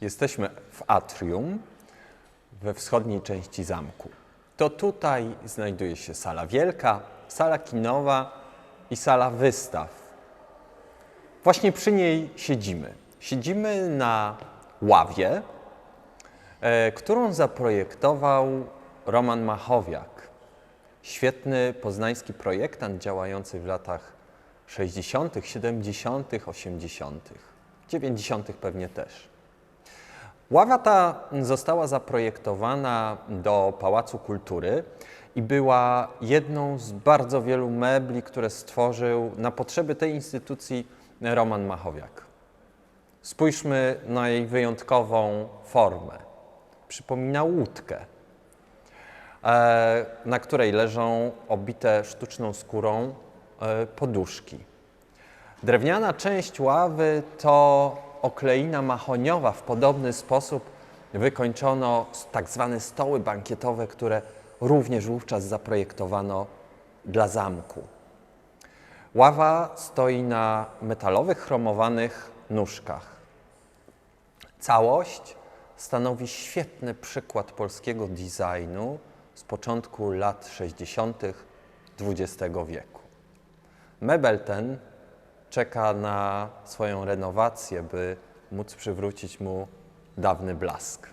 Jesteśmy w atrium we wschodniej części zamku. To tutaj znajduje się sala wielka, sala kinowa i sala wystaw. Właśnie przy niej siedzimy. Siedzimy na ławie, e, którą zaprojektował Roman Machowiak. Świetny poznański projektant działający w latach 60., 70., 80., 90. pewnie też. Ława ta została zaprojektowana do Pałacu Kultury i była jedną z bardzo wielu mebli, które stworzył na potrzeby tej instytucji Roman Machowiak. Spójrzmy na jej wyjątkową formę. Przypomina łódkę, e, na której leżą obite sztuczną skórą e, poduszki. Drewniana część ławy to okleina mahoniowa. W podobny sposób wykończono tak zwane stoły bankietowe, które również wówczas zaprojektowano dla zamku. Ława stoi na metalowych, chromowanych nóżkach. Całość stanowi świetny przykład polskiego designu z początku lat 60. XX wieku. Mebel ten czeka na swoją renowację, by móc przywrócić mu dawny blask.